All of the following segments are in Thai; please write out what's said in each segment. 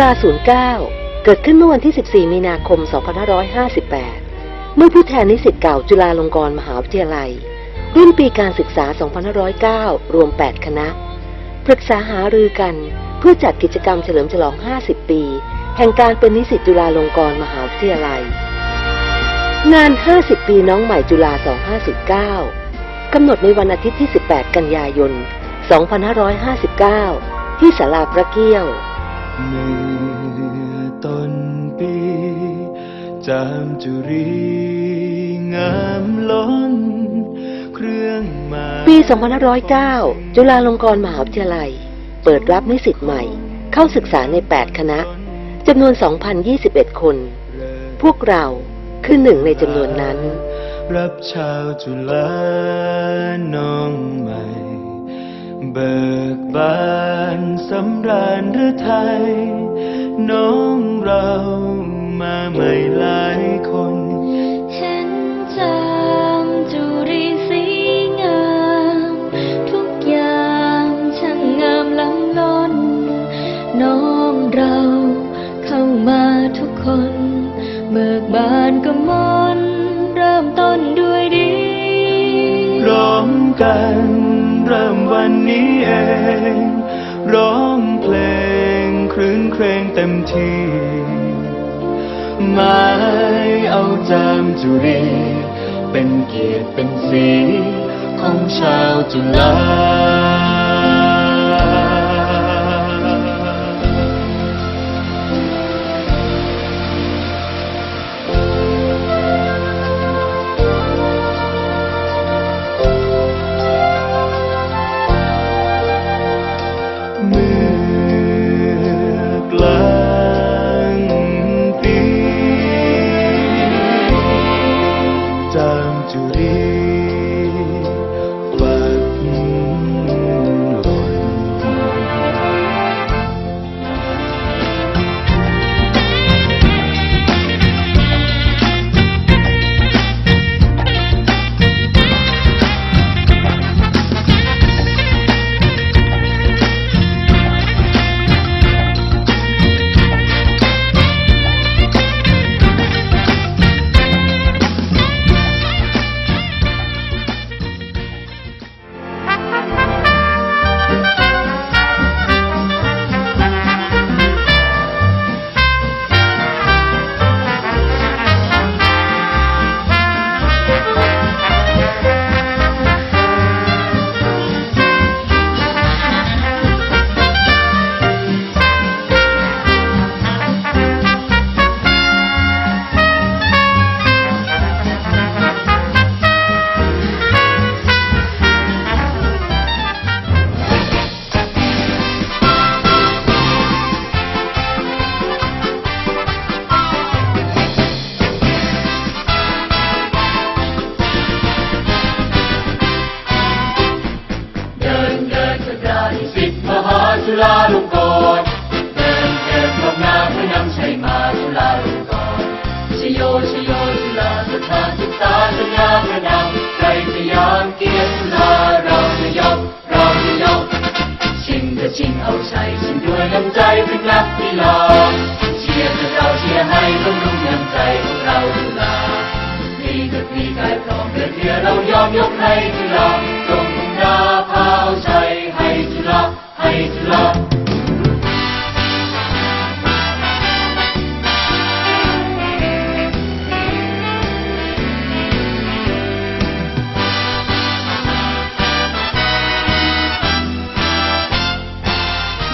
มจุฬา09 เกิดขึ้นเมื่อวันที่ 14 มีนาคม 2558 เมื่อผู้แทนนิสิตเก่าจุฬาลงกรณ์มหาวิทยาลัย รุ่นปีการศึกษา 2509 รวม 8 คณะ ปรึกษาหารือกันเพื่อจัดกิจกรรมเฉลิมฉลอง 50 ปี แห่งการเป็นนิสิตจุฬาลงกรณ์มหาวิทยาลัย งาน 50 ปีน้องใหม่จุฬา 2509 กำหนดในวันอาทิตย์ที่ 18 กันยายน 2559 ที่ศาลาพระเกี้ยว เมื่อต้นปีจามจุรีงามล้น เครื่องหมายปี 2509 จุฬาลงกรณ์มหาวิทยาลัย เปิดรับนิสิตใหม่ เข้าศึกษาใน 8 คณะจำนวน 2,021 คน พวกเราคือหนึ่งในจำนวนนั้น รับชาวจุฬาน้องใหม่ เบิกบานสำราญหรือไทย น้องเรามาไม่ วันนี้เอง ร้องเพลงครื้นเครงเต็มที่หมายเอาจามจุรี เป็นเกียรติเป็นสีของชาวจุฬา ระนำใครสยามเกียรติจุฬาเราจะยกเราจะยกชิงจะชิงเอาชัยชิงด้วยน้ำใจเป็นนักกีฬาเชียร์จะเราเชียร์ให้บำรุงน้ำใจของเราจุฬามีกับมีกายพร้อมเดินเรือเรายอมยกให้จุฬาจงดาพาวชัยให้จุฬาให้จุฬา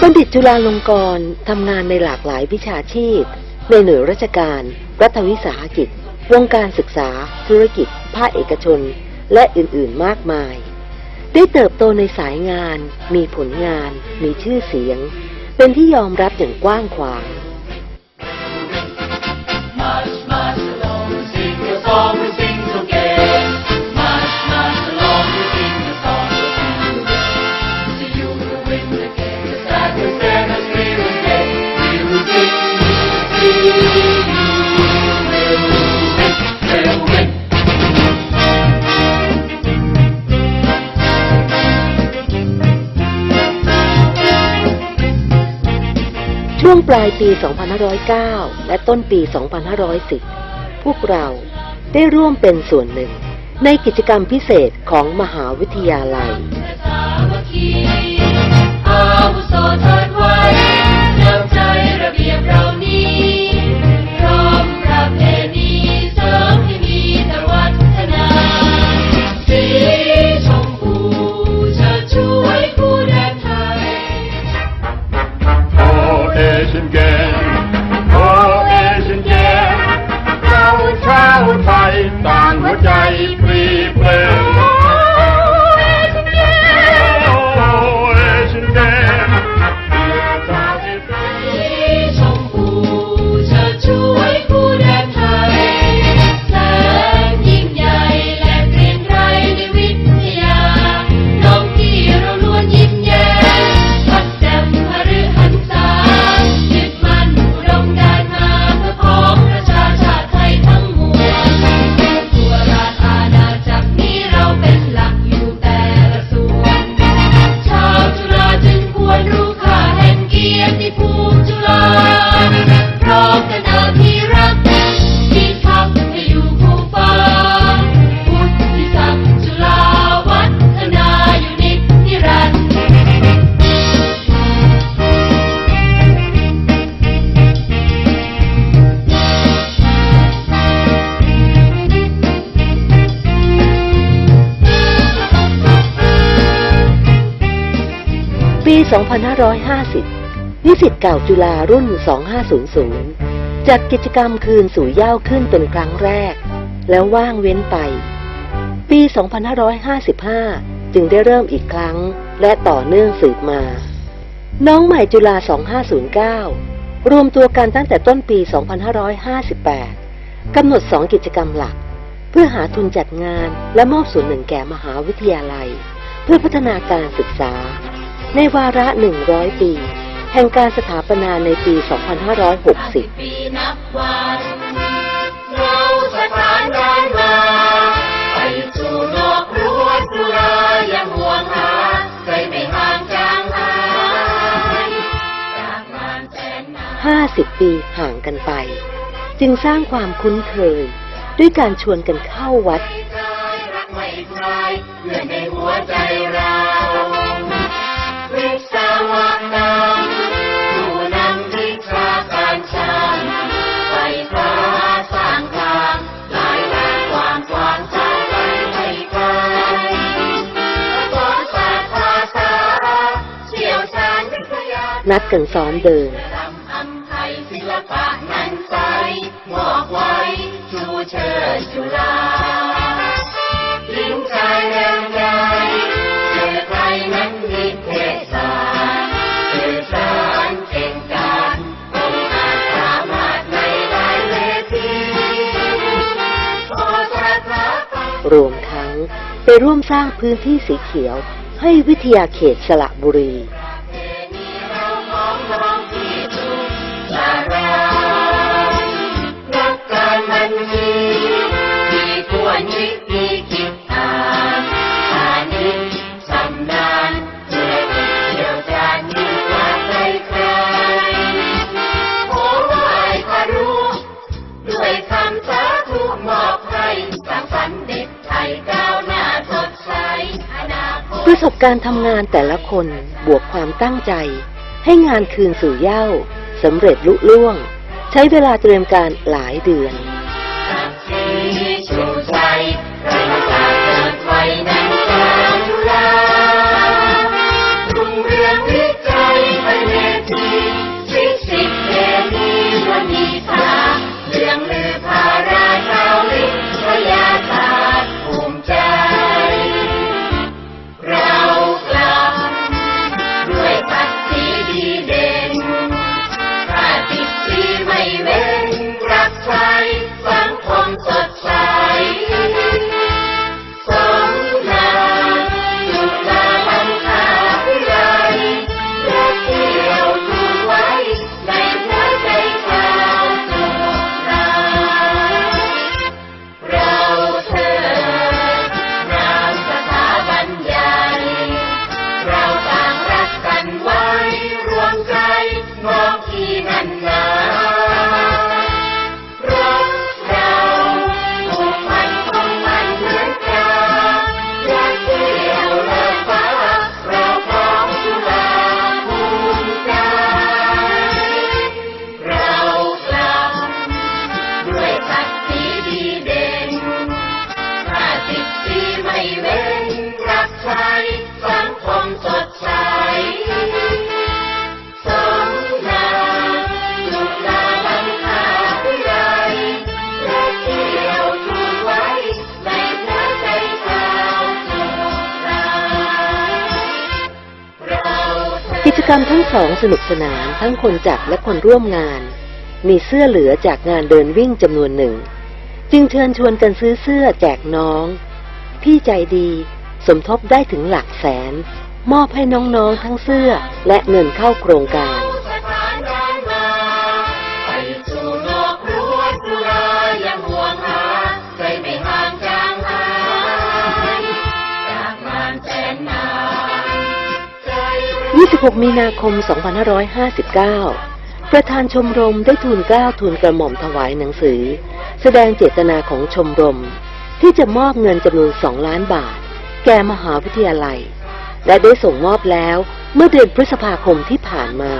บัณฑิตจุฬาลงกรณ์ทำงานในหลากหลายวิชาชีพ ในหน่วยราชการ รัฐวิสาหกิจ วงการศึกษา ธุรกิจ ภาคเอกชน และอื่นๆมากมาย ได้เติบโตในสายงาน มีผลงาน มีชื่อเสียง เป็นที่ยอมรับอย่างกว้างขวาง March, march along, sing a song, ช่วงปลายปี 2509 และต้นปี 2510 พวกเราได้ร่วมเป็นส่วนหนึ่ง ในกิจกรรมพิเศษของมหาวิทยาลัยอาวุโสเถิดไว้ 2550 นิสิตเก่าจุฬารุ่น 2500 จัดกิจกรรมคืนสู่เย้าขึ้นเป็นครั้งแรก แล้วว่างเว้นไป ปี 2555 จึงได้เริ่มอีกครั้ง และต่อเนื่องสืบมา น้องใหม่จุฬา 2509 รวมตัวกันตั้งแต่ต้นปี 2558 กำหนด 2 กิจกรรมหลัก เพื่อหาทุนจัดงานและมอบส่วนหนึ่งแก่มหาวิทยาลัย เพื่อพัฒนาการศึกษา ในวาระ 100 ปี แห่งการสถาปนาในปี 2560ปีนับวันเราสถานแดนมาไปสู่โลกรั้วจุฬายังห่วงหาใจไม่ห่างจางหายจากงานแสนนาน50ปีห่างกันไป จึงสร้างความคุ้นเคย ด้วยการชวนกันเข้าวัดรักไม่คลายเพื่อนในหัวใจเรา นัดกันซ้อมเดินรำอำไทยศิลปะนั้นใสงอกไว้ชูเชิดจุฬาหญิงชายแรงใหญ่เกิดใครนั้นมีเทศาสื่อสารเก่งกาจองค์อาจสามารถในหลายเวทีขอสรรเสริญรวมทั้งไปร่วมสร้างพื้นที่สีเขียวให้วิทยาเขตสระบุรี บการทำงานแต่ละคนบวกความตั้งใจ ให้งานคืนสู่เย้าสำเร็จลุล่วง ใช้เวลาเตรียมการหลายเดือน กรรมทั้งสองสนุกสนานทั้งคนจัดและคนร่วมงาน มีเสื้อเหลือจากงานเดินวิ่งจำนวนหนึ่ง จึงเชิญชวนกันซื้อเสื้อแจกน้อง พี่ใจดีสมทบได้ถึงหลักแสน มอบให้น้องๆทั้งเสื้อและเงินเข้าโครงการ 16 มีนาคม 2559 ประธานชมรมได้ทูลเกล้าทูลกระหม่อมถวายหนังสือ แสดงเจตนาของชมรม ที่จะมอบเงินจำนวน 2 ล้านบาท แก่มหาวิทยาลัย และได้ส่งมอบแล้วเมื่อเดือนพฤษภาคมที่ผ่านมา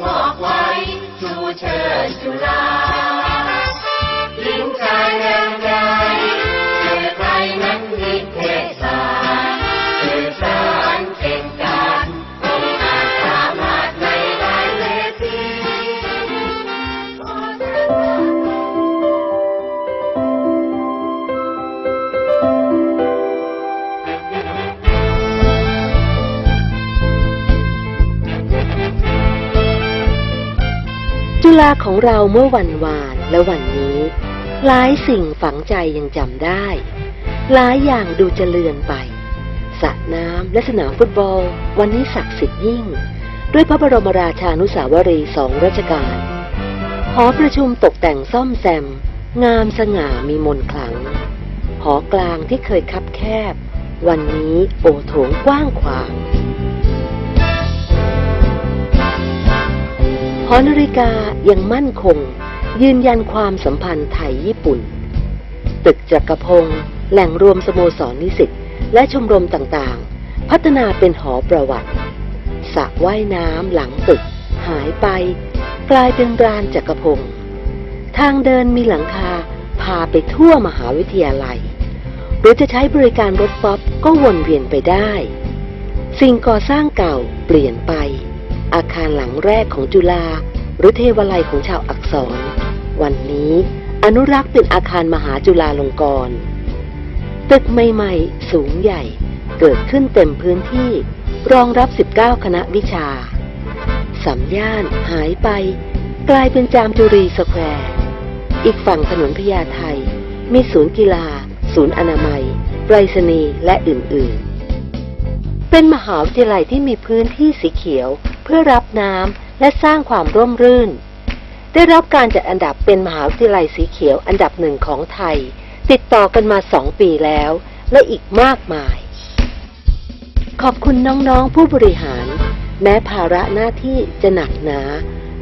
มอบไว้ชู จุฬาของเราเมื่อวันวานและวันนี้ หลายสิ่งฝังใจยังจำได้ หลายอย่างดูจะเลือนไปสระน้ำและสนามฟุตบอล วันนี้ศักดิ์สิทธิ์ยิ่ง ด้วยพระบรมราชานุสาวรีสองรัชกาลหอประชุมตกแต่งซ่อมแซม งามสง่ามีมนต์ขลัง หอกลางที่เคยคับแคบ วันนี้โอโถงกว้างขวาง อนาฬิกายังมั่นคง ยืนยันความสัมพันธ์ไทยญี่ปุ่น ตึกจักรพงศ์แหล่งรวมสโมสรนิสิตและชมรมต่างๆ พัฒนาเป็นหอประวัติสระว่ายน้ำหลังตึก หายไป กลายเป็นรานจักรพงศ์ทางเดินมีหลังคาพาไปทั่วมหาวิทยาลัย หรือจะใช้บริการรถป๊อปก็วนเวียนไปได้ สิ่งก่อสร้างเก่าเปลี่ยนไป อาคารหลังแรกของจุฬาหรือเทวาลัยของชาวอักษร วันนี้อนุรักษ์เป็นอาคารมหาจุฬาลงกรณ์ตึกใหม่ๆ สูงใหญ่ เกิดขึ้นเต็มพื้นที่ รองรับ 19 คณะวิชา สามย่านหายไป กลายเป็นจามจุรีสแควร์ อีกฝั่งถนนพญาไทมีศูนย์กีฬา ศูนย์อนามัยไปรษณีย์และอื่นๆ เป็นมหาวิทยาลัยที่มีพื้นที่สีเขียว เพื่อรับน้ำและสร้างความร่มรื่น ได้รับการจัดอันดับเป็นมหาวิทยาลัยสีเขียวอันดับหนึ่งของไทย ติดต่อกันมาสองปีแล้ว และอีกมากมาย ขอบคุณน้องๆผู้บริหาร แม้ภาระหน้าที่จะหนักหนา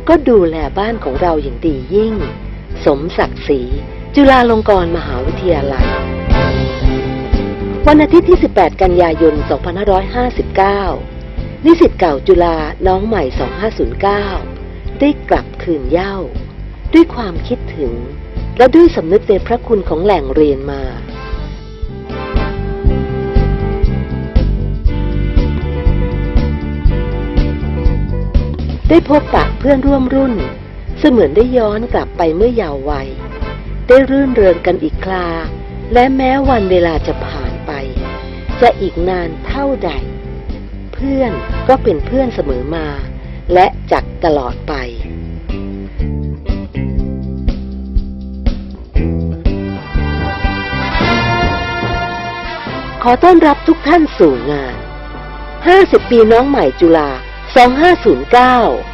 ก็ดูแลบ้านของเราอย่างดียิ่ง สมศักดิ์ศรีจุฬาลงกรณ์มหาวิทยาลัย วันอาทิตย์ที่ 18 กันยายน 2559 นิสิตเก่าจุฬาน้องใหม่ 2509 ได้กลับคืนเย้า ด้วยความคิดถึง และด้วยสำนึกในพระคุณของแหล่งเรียนมาได้พบปะเพื่อนร่วมรุ่น เสมือนได้ย้อนกลับไปเมื่อเยาว์วัย ได้รื่นเริงกันอีกครา และแม้วันเวลาจะผ่านไป จะอีกนานเท่าใด พื่อนก็เป็นเพื่อนเสมอมา และจักตลอดไป ขอต้อนรับทุกท่านสู่งาน 50 ปีน้องใหม่จุฬา2509